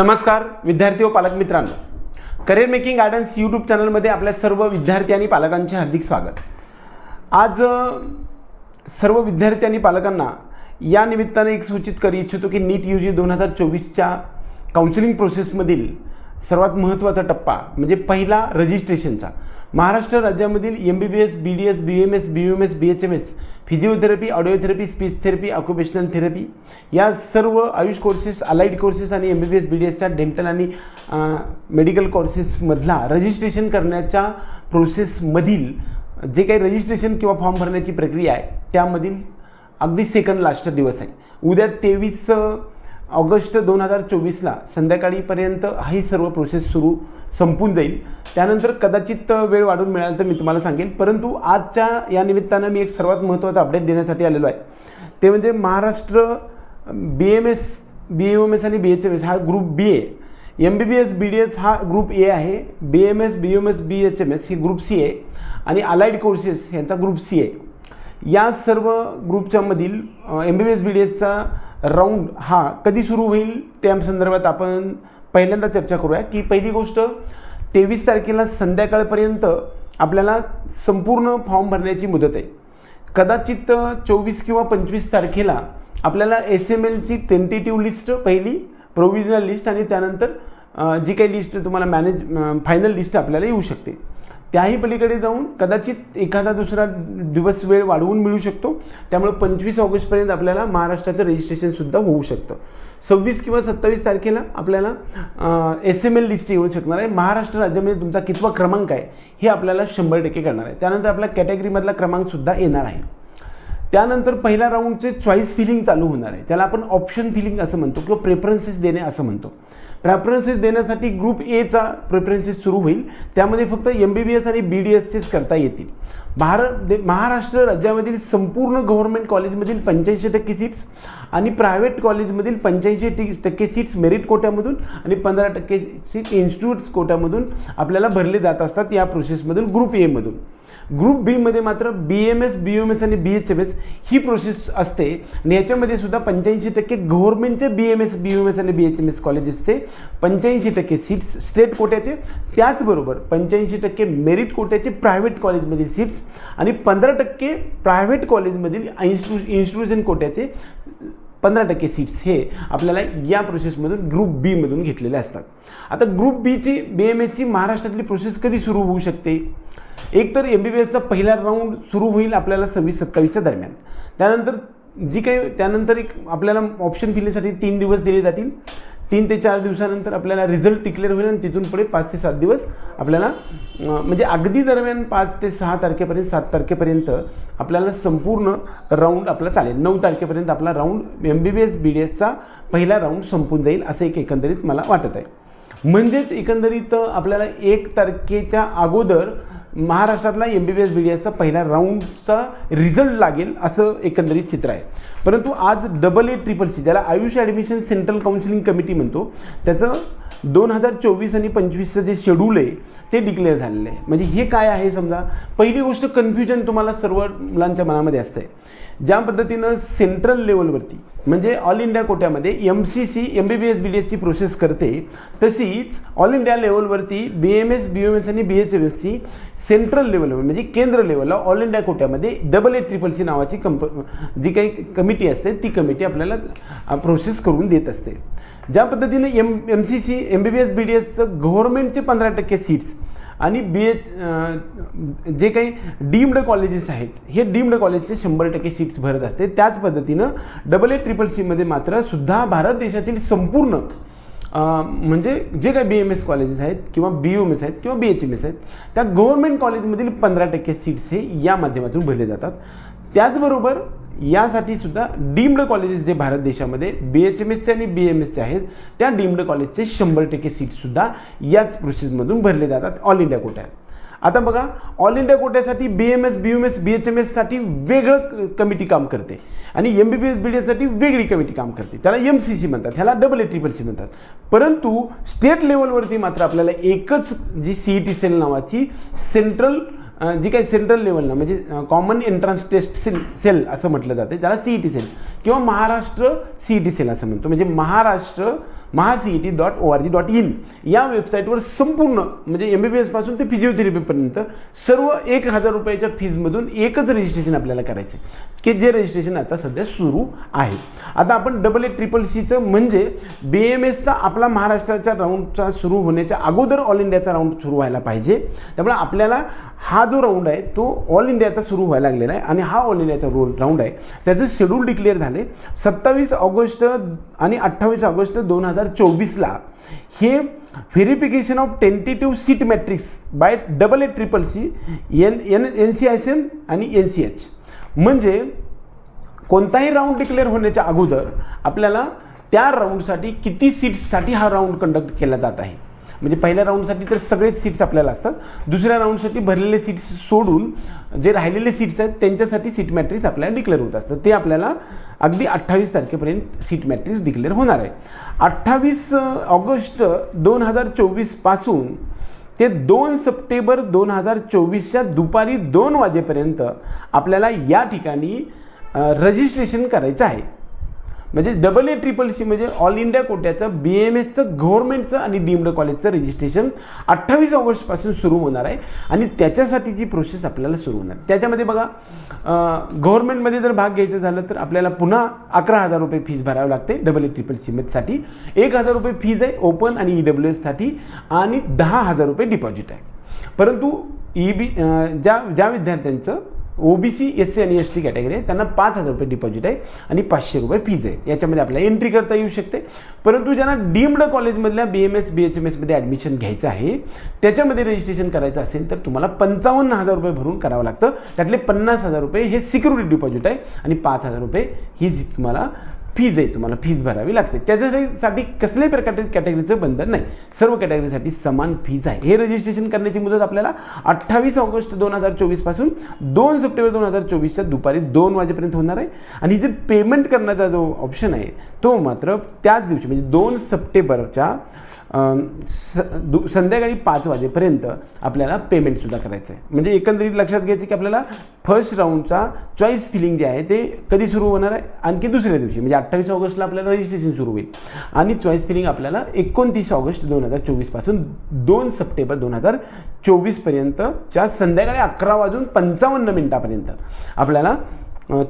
नमस्कार विद्यार्थी व पालक मित्रांनो. करिअर मेकिंग गार्डन्स यूट्यूब चॅनलमध्ये आपल्या सर्व विद्यार्थी आणि पालकांचे हार्दिक स्वागत. आज सर्व विद्यार्थी आणि पालकांना या निमित्ताने एक सूचित करू इच्छितो की नीट यू जी दोन हजार चोवीसच्या काउन्सिलिंग प्रोसेसमधील सर्वात महत्त्वाचा टप्पा म्हणजे पहिला रजिस्ट्रेशनचा महाराष्ट्र राज्यामधील M B B S B D S B M S B M S B H M S physiotherapy audiotherapy speech therapy occupational therapy या सर्व आयुष कोर्सेस अलाइड कोर्सेस आणि M B B S B D एसच्या dental आणि medical कोर्सेसमधला registration करण्याच्या प्रोसेसमधील जे काही रजिस्ट्रेशन किंवा फॉर्म भरण्याची प्रक्रिया आहे त्यामधील अगदी सेकंड लास्ट दिवस आहे. उद्या तेवीस ऑगस्ट दोन हजार चोवीसला संध्याकाळीपर्यंत ही सर्व प्रोसेस सुरू संपून जाईल. त्यानंतर कदाचित वेळ वाढून मिळाल तर मी तुम्हाला सांगेन. परंतु आजच्या या निमित्तानं मी एक सर्वात महत्त्वाचा अपडेट देण्यासाठी आलेलो आहे. ते म्हणजे Maharashtra B M S B M S आणि बी एच एम एस हा group B A M B B S B D S हा ग्रुप ए आहे. B M S B M S B H M S ही group C आहे आणि allied courses यांचा group C आहे या सर्व ग्रुपच्या मधील M B B S B D एसचा round हा कधी सुरू होईल त्या संदर्भात आपण पहिल्यांदा चर्चा करूया. की पहिली गोष्ट तेवीस तारखेला संध्याकाळपर्यंत आपल्याला संपूर्ण फॉर्म भरण्याची मुदत आहे. कदाचित चोवीस किंवा पंचवीस तारखेला आपल्याला एस एम एलची टेंटेटिव्ह लिस्ट पहिली प्रोव्हिजनल लिस्ट आणि त्यानंतर जी काही लिस्ट तुम्हाला मॅनेज फायनल लिस्ट आपल्याला येऊ शकते. त्याही पलीकडे जाऊन कदाचित एखादा दुसरा दिवस वेळ वाढवून मिळू शकतो. त्यामुळे पंचवीस ऑगस्टपर्यंत आपल्याला महाराष्ट्राचं रजिस्ट्रेशनसुद्धा होऊ शकतं. सव्वीस किंवा सत्तावीस तारखेला आपल्याला एस एम एल लिस्ट येऊ शकणार आहे. महाराष्ट्र राज्यामध्ये तुमचा कितवा क्रमांक आहे हे आपल्याला शंभर टक्के करणार आहे. त्यानंतर आपल्या कॅटेगरीमधला क्रमांकसुद्धा येणार आहे. त्यानंतर पहिल्या राऊंडचे चॉईस फिलिंग चालू होणार आहे. त्याला आपण ऑप्शन फिलिंग असं म्हणतो किंवा प्रेफरन्सेस देणे असं म्हणतो. प्रेफरन्सेस देण्यासाठी ग्रुप एचा प्रेफरन्सेस सुरू होईल. त्यामध्ये फक्त एम बी बी एस आणि बी डी एसचेच करता येतील. भारत महाराष्ट्र राज्यामधील संपूर्ण गव्हर्नमेंट कॉलेजमधील पंच्याऐंशी टक्के सीट्स आणि प्रायव्हेट कॉलेजमधील पंच्याऐंशी टक्के सीट्स मेरिट कोट्यामधून आणि पंधरा टक्के सीट इन्स्टिट्यूट्स कोट्यामधून आपल्याला भरले जात असतात या प्रोसेसमधून ग्रुप एमधून ग्रुप बीमध्ये मात्र B M S B M S आणि बी एच एम एस ही प्रोसेस असते. आणि याच्यामध्ये सुद्धा पंच्याऐंशी टक्के गव्हर्नमेंटचे B M S B M S आणि बी एच एम एस कॉलेजेसचे पंच्याऐंशी टक्के सीट्स स्टेट कोट्याचे. त्याचबरोबर पंच्याऐंशी टक्के मेरिट कोट्याचे प्रायव्हेट कॉलेजमधील सीट्स आणि पंधरा टक्के प्रायव्हेट कॉलेजमधील इन्स्टू इन्स्टिट्यूशन कोट्याचे पंधरा टक्के सीट्स हे आपल्याला या प्रोसेसमधून ग्रुप बीमधून घेतलेले असतात. आता ग्रुप बीची बी एम एसची महाराष्ट्रातली प्रोसेस कधी सुरू होऊ शकते? एक तर एम बी बी एसचा पहिला राऊंड सुरू होईल आपल्याला सव्वीस सत्तावीसच्या दरम्यान. त्यानंतर जी काही त्यानंतर एक आपल्याला ऑप्शन फिलिंगसाठी तीन दिवस दिले जातील. तीन ते चार दिवसानंतर आपल्याला रिझल्ट डिक्लेअर होईल आणि तिथून पुढे पाच ते सात दिवस आपल्याला म्हणजे अगदी दरम्यान पाच ते सहा तारखेपर्यंत सात तारखेपर्यंत आपल्याला संपूर्ण राऊंड आपला चालेल. नऊ तारखेपर्यंत आपला round M B B S B D एसचा पहिला राऊंड संपून जाईल असं एक एकंदरीत मला वाटत आहे. म्हणजेच एकंदरीत आपल्याला एक तारखेच्या अगोदर महाराष्ट्रातला M B B S B D एसचा पहिला राऊंडचा रिझल्ट लागेल असं एकंदरीत चित्र आहे. परंतु आज डबल ए ट्रिपल सी ज्याला Ayush admission central counselling committee म्हणतो त्याचं दोन हजार चोवीस आणि पंचवीसचं जे शेड्यूल आहे ते डिक्लेअर झालेलं आहे. म्हणजे हे काय आहे समजा? पहिली गोष्ट कन्फ्युजन तुम्हाला सर्व मुलांच्या मनामध्ये असते ज्या पद्धतीनं सेंट्रल लेवलवरती म्हणजे all India कोट्यामध्ये M C C M B B S B D एसची प्रोसेस करते तशीच ऑल इंडिया लेवलवरती B M S B M S आणि B H M C central लेवलवर म्हणजे केंद्र लेवलला ऑल इंडिया कोट्यामध्ये डबल ए ट्रिपल सी नावाची कंप जी काही कमिटी असते ती कमिटी आपल्याला प्रोसेस करून देत असते. ज्या पद्धतीने M M C C M B B S B D एसचं गव्हर्नमेंटचे पंधरा टक्के सीट्स आणि बी एच जे काही डीम्ड कॉलेजेस आहेत हे डीम्ड कॉलेजचे शंभर टक्के सीट्स भरत असते. त्याच पद्धतीनं डबल ए ट्रिपल सीमध्ये मात्र सुद्धा भारत देशातील संपूर्ण म्हणजे जे काही बी एम एस कॉलेजेस आहेत किंवा बी यू एम एस आहेत किंवा बी एच एम एस आहेत त्या गव्हर्नमेंट कॉलेजमधील पंधरा टक्के सीट्स हे या माध्यमातून भरले जातात. त्याचबरोबर यासाठी सुद्धा डीम्ड कॉलेजेस जे भारत देशामध्ये बी एच एम एसचे आणि बी एम एसचे आहेत त्या डीम्ड कॉलेजचे शंभर टक्के सीटसुद्धा याच प्रोसेसमधून भरले जातात ऑल इंडिया कोट्यात. आता बघा all India कोट्यासाठी B M S B M S B H M एससाठी वेगळं कमिटी काम करते. आणि M B B S B D एससाठी वेगळी कमिटी काम करते. त्याला एम सी सी म्हणतात ह्याला डबल ए ट्रिपल सी म्हणतात. परंतु स्टेट लेवलवरती मात्र आपल्याला एकच जी सी ई टी सेल नावाची सेंट्रल जी काही सेंट्रल लेवलला म्हणजे common entrance test cell cell असं म्हटलं जाते त्याला सी ई टी सेल किंवा Maharashtra C E T cell असं म्हणतो. म्हणजे Maharashtra Maha C E T dot O R G dot in या वेबसाईटवर संपूर्ण म्हणजे एम बी बी एसपासून ते फिजिओथेरपीपर्यंत सर्व एक हजार रुपयाच्या फीजमधून एकच रजिस्ट्रेशन आपल्याला करायचं आहे की जे रजिस्ट्रेशन आता सध्या सुरू आहे. आता आपण डबल ए ट्रिपल सीचं म्हणजे बी एम एसचा आपला महाराष्ट्राच्या राऊंडचा सुरू होण्याच्या अगोदर ऑल इंडियाचा राऊंड सुरू व्हायला पाहिजे. त्यामुळे आपल्याला हा जो राऊंड आहे तो ऑल इंडियाचा सुरू व्हायला लागलेला आहे आणि हा ऑल इंडियाचा रो राऊंड आहे. त्याचं शेड्यूल डिक्लेअर झाले सत्तावीस ऑगस्ट आणि अठ्ठावीस ऑगस्ट दोन हजार चोवीसला हे verification of tentative seat matrix by double A triple C N N N C I C M आणि एन सी एच म्हणजे कोणताही राऊंड डिक्लेअर होण्याच्या अगोदर आपल्याला त्या राऊंडसाठी किती सीट्ससाठी हा राऊंड कंडक्ट केला जात आहे. म्हणजे पहिल्या राऊंडसाठी तर सगळेच सीट्स आपल्याला असतात. दुसऱ्या राऊंडसाठी भरलेले सीट्स सोडून जे राहिलेले सीट्स आहेत त्यांच्यासाठी सीट मॅट्रिक्स आपल्याला डिक्लेअर होत असतं. ते आपल्याला अगदी अठ्ठावीस तारखेपर्यंत सीट मॅट्रिक्स डिक्लेअर होणार आहे. अठ्ठावीस ऑगस्ट दोन हजार चोवीसपासून ते दोन सप्टेंबर दोन हजार चोवीसच्या दुपारी दोन वाजेपर्यंत आपल्याला या ठिकाणी रजिस्ट्रेशन करायचं आहे. म्हणजे डबल ए ट्रिपल सी म्हणजे ऑल इंडिया कोट्याचं बी एम एसचं गव्हर्नमेंटचं आणि डीम्ड कॉलेजचं रजिस्ट्रेशन अठ्ठावीस ऑगस्टपासून सुरू होणार आहे. आणि त्याच्यासाठीची प्रोसेस आपल्याला सुरू होणार त्याच्यामध्ये बघा गव्हर्नमेंटमध्ये जर भाग घ्यायचं झालं तर आपल्याला पुन्हा अकरा हजार रुपये फीज भरावी लागते डबल ए ट्रिपल सीमेसाठी एक हजार रुपये फीज आहे ओपन आणि ई डब्ल्यू एससाठी आणि दहा हजार रुपये डिपॉझिट आहे. परंतु ई बी ज्या ज्या विद्यार्थ्यांचं O B C S C आणि एस टी कॅटेगरी आहे. त्यांना पाच हजार रुपये डिपॉझिट आहे आणि पाचशे रुपये फीज आहे. याच्यामध्ये आपल्याला एंट्री करता येऊ शकते. परंतु ज्यांना डीम्ड कॉलेजमधल्या B M S B H M एसमध्ये ॲडमिशन घ्यायचं आहे त्याच्यामध्ये रजिस्ट्रेशन करायचं असेल तर तुम्हाला पंचावन्न हजार रुपये भरून करावं लागतं. त्यातले पन्नास हजार रुपये हे सिक्युरिटी डिपॉझिट आहे आणि पाच हजार रुपये ही जी तुम्हाला फीज आहे तुम्हाला फीज भरावी लागते. त्याच्यासाठी कसल्याही प्रकारचे कॅटेगरीचं बंधन नाही. सर्व कॅटेगरीसाठी समान फीज आहे. हे रजिस्ट्रेशन करण्याची मुदत आपल्याला अठ्ठावीस ऑगस्ट दोन हजार चोवीसपासून दोन सप्टेंबर दोन हजार चोवीसच्या दुपारी दोन वाजेपर्यंत होणार आहे. आणि जे पेमेंट करण्याचा जो ऑप्शन आहे तो मात्र त्याच दिवशी म्हणजे दोन सप्टेंबरच्या स दु संध्याकाळी पाच वाजेपर्यंत आपल्याला पेमेंटसुद्धा करायचं आहे म्हणजे एकंदरीत लक्षात घ्यायचं की आपल्याला फर्स्ट राऊंडचा चॉईस फिलिंग जे आहे ते कधी सुरू होणार आहे? आणखी दुसऱ्या दिवशी. म्हणजे अठ्ठावीस ऑगस्टला आपल्याला रजिस्ट्रेशन सुरू होईल. आणि चॉईस फिलिंग आपल्याला एकोणतीस ऑगस्ट दोन हजार चोवीसपासून दोन सप्टेंबर दोन हजार चोवीसपर्यंतच्या संध्याकाळी अकरा वाजून पंचावन्न मिनटापर्यंत आपल्याला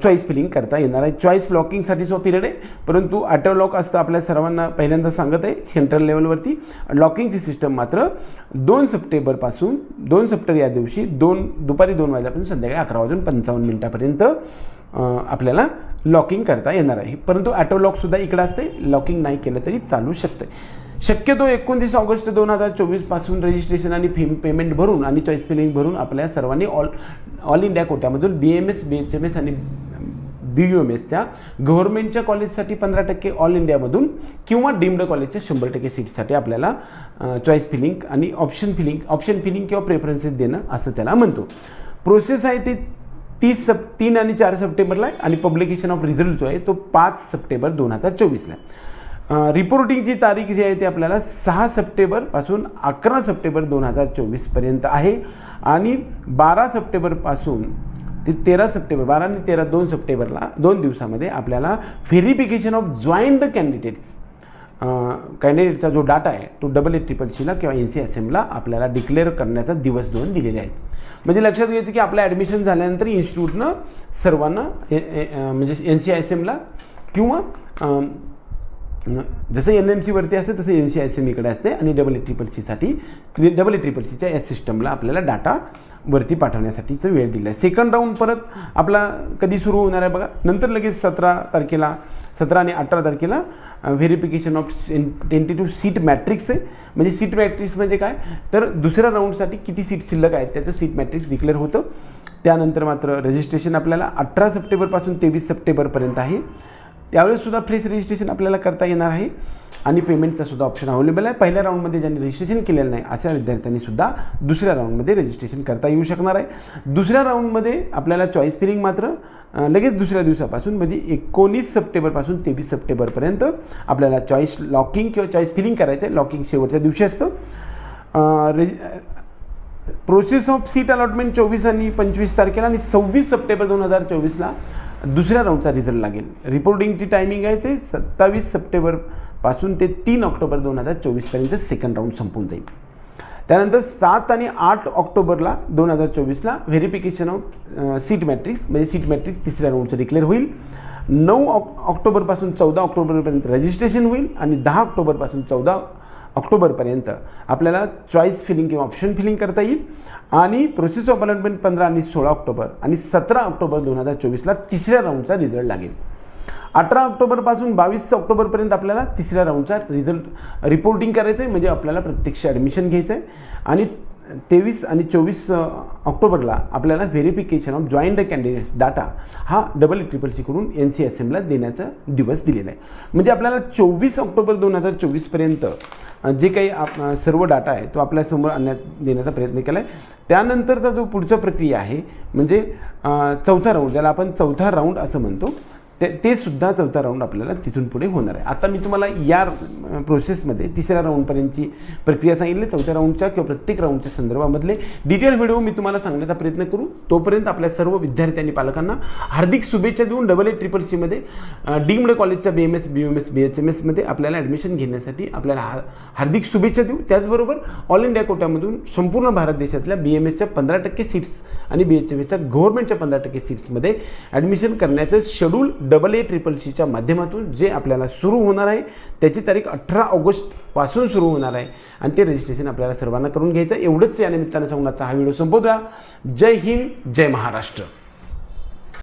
चॉईस फिलिंग करता येणार आहे. चॉईस लॉकिंगसाठी जो पिरियड आहे. परंतु ॲटो लॉक असतं आपल्या सर्वांना पहिल्यांदा सांगत आहे सेंट्रल लेवलवरती लॉकिंगची सिस्टम मात्र दोन सप्टेंबरपासून दोन सप्टेंबर या दिवशी दोन दुपारी दोन वाजल्यापासून संध्याकाळी अकरा वाजून पंचावन्न मिनटापर्यंत आपल्याला लॉकिंग करता येणार आहे. परंतु ॲटो लॉकसुद्धा इकडं असते लॉकिंग नाही केलं तरी चालू शकते शक्यतो एकोणतीस ऑगस्ट दोन हजार चोवीसपासून रजिस्ट्रेशन आणि फी पेमेंट भरून आणि चॉईस फिलिंग भरून आपल्या सर्वांनी all all India कोट्यामधून B M S B H M S आणि बी यू एम एसच्या गव्हर्नमेंटच्या कॉलेजसाठी पंधरा टक्के ऑल इंडियामधून किंवा डीम्ड कॉलेजच्या शंभर टक्के सीटसाठी आपल्याला चॉईस फिलिंग आणि ऑप्शन फिलिंग ऑप्शन फिलिंग किंवा प्रेफरन्सेस देणं असं त्याला म्हणतो. प्रोसेस आहे ते तीस सप तीन आणि चार सप्टेंबरला आहे आणि पब्लिकेशन ऑफ रिझल्ट जो आहे तो पाच सप्टेंबर दोन हजार चोवीसला आहे. रिपोर्टिंगची तारीख जी आहे ती आपल्याला सहा सप्टेंबरपासून अकरा सप्टेंबर दोन हजार चोवीसपर्यंत आहे. आणि बारा सप्टेंबरपासून ते तेरा सप्टेंबर बारा आणि तेरा दोन सप्टेंबरला दोन दिवसामध्ये आपल्याला व्हेरिफिकेशन ऑफ जॉईंट कॅन्डिडेट्स कॅन्डिडेटचा जो डाटा आहे तो डबल ए ट्रिपल सीला किंवा एन सी एस एमला आपल्याला डिक्लेअर करण्याचा दिवस दोन दिलेले आहेत. म्हणजे लक्षात घ्यायचं की आपलं ॲडमिशन झाल्यानंतर इन्स्टिट्यूटनं सर्वांना म्हणजे एन सी एस एमला किंवा जसं एन एम सीवरती असते तसं एन सी एस एम इकडे असते आणि डबल ए ट्रिपल सीसाठी डबल ए ट्रिपल सीच्या या सिस्टमला आपल्याला डाटा वरती पाठवण्यासाठीचं वेळ दिला आहे. सेकंड राऊंड परत आपला कधी सुरू होणार आहे बघा? नंतर लगेच सतरा तारखेला सतरा आणि अठरा तारखेला verification of tentative seat matrix आहे. म्हणजे सीट मॅट्रिक्स म्हणजे काय? तर दुसऱ्या राऊंडसाठी किती सीट शिल्लक आहेत त्याचं सीट मॅट्रिक्स डिक्लेअर होतं. त्यानंतर मात्र रजिस्ट्रेशन आपल्याला अठरा सप्टेंबरपासून तेवीस सप्टेंबरपर्यंत आहे. त्यावेळेससुद्धा फ्रेश रजिस्ट्रेशन आपल्याला करता येणार आहे. आणि पेमेंटचा सुद्धा ऑप्शन अवेलेबल आहे. पहिल्या राऊंडमध्ये ज्यांनी रजिस्ट्रेशन केलेलं नाही अशा विद्यार्थ्यांनीसुद्धा दुसऱ्या राऊंडमध्ये रजिस्ट्रेशन करता येऊ शकणार आहे. दुसऱ्या राऊंडमध्ये आपल्याला चॉईस फिलिंग मात्र लगेच दुसऱ्या दिवसापासून म्हणजे एकोणीस सप्टेंबरपासून तेवीस सप्टेंबरपर्यंत आपल्याला चॉईस लॉकिंग किंवा चॉईस फिलिंग करायचं आहे. लॉकिंग शेवटच्या दिवशी असतं. रेजि प्रोसेस ऑफ सीट अलॉटमेंट चोवीस आणि पंचवीस तारखेला आणि सव्वीस सप्टेंबर दोन हजार चोवीसला दुसऱ्या राऊंडचा रिझल्ट लागेल. रिपोर्टिंगची टायमिंग आहे ते सत्तावीस सप्टेंबरपासून ते तीन ऑक्टोबर दोन हजार चोवीसपर्यंत सेकंड राऊंड संपून जाईल. त्यानंतर सात आणि आठ ऑक्टोबरला दोन हजार चोवीसला व्हेरिफिकेशन ऑफ सीट मॅट्रिक्स म्हणजे सीट मॅट्रिक्स तिसऱ्या राऊंडचं डिक्लेअर होईल. नऊ ऑक ऑक्टोबरपासून चौदा ऑक्टोबरपर्यंत रजिस्ट्रेशन होईल आणि दहा ऑक्टोबरपासून चौदा ऑक्टोबरपर्यंत. आपल्याला चॉईस फिलिंग किंवा ऑप्शन फिलिंग करता येईल. आणि प्रोसेस ऑफ अलॉटमेंट पंधरा आणि सोळा ऑक्टोबर आणि सतरा ऑक्टोबर दोन हजार चोवीसला तिसऱ्या राऊंडचा रिझल्ट लागेल. अठरा ऑक्टोबरपासून बावीस ऑक्टोबरपर्यंत आपल्याला तिसऱ्या राऊंडचा रिझल्ट रिपोर्टिंग करायचं आहे म्हणजे आपल्याला प्रत्यक्ष ॲडमिशन घ्यायचं आहे आणि तेवीस आणि चोवीस ऑक्टोबरला आपल्याला verification of joint candidates data हा डबल ट्रिपल सीकडून एन सी एस एमला देण्याचा दिवस दिलेला आहे. म्हणजे आपल्याला चोवीस ऑक्टोबर दोन हजार चोवीसपर्यंत जे काही आप सर्व डाटा आहे तो आपल्यासमोर आणण्यात देण्याचा प्रयत्न केला आहे त्यानंतरचा जो पुढचा प्रक्रिया आहे म्हणजे चौथा राऊंड ज्याला आपण चौथा राऊंड असं म्हणतो ते ते सुद्धा चौथा राऊंड आपल्याला तिथून पुढे होणार आहे. आता मी तुम्हाला या प्रोसेसमध्ये तिसऱ्या राऊंडपर्यंतची प्रक्रिया सांगितली चौथ्या राऊंडच्या किंवा प्रत्येक राऊंडच्या संदर्भामधले डिटेल व्हिडिओ मी तुम्हाला सांगण्याचा प्रयत्न करू. तोपर्यंत आपल्या सर्व विद्यार्थी आणि पालकांना हार्दिक शुभेच्छा देऊन डबल एट ट्रिपल सीमध्ये डीमडे कॉलेजच्या B M S B M S B H M एसमध्ये आपल्याला ॲडमिशन घेण्यासाठी आपल्याला हा हार्दिक शुभेच्छा देऊ. त्याचबरोबर ऑल इंडिया कोट्यामधून संपूर्ण भारत देशातल्या बी एम एसच्या पंधरा टक्के सीट्स आणि बी एच एम एसच्या गव्हर्नमेंटच्या पंधरा टक्के सीट्समध्ये ॲडमिशन करण्याचं शेड्यूल डबल ए ट्रिपल सीच्या माध्यमातून जे आपल्याला सुरू होणार आहे त्याची तारीख अठरा ऑगस्टपासून सुरू होणार आहे. आणि ते रजिस्ट्रेशन आपल्याला सर्वांना करून घ्यायचं एवढंच या निमित्तानं सांगण्याचा हा व्हिडिओ संपवूया जय हिंद जय महाराष्ट्र.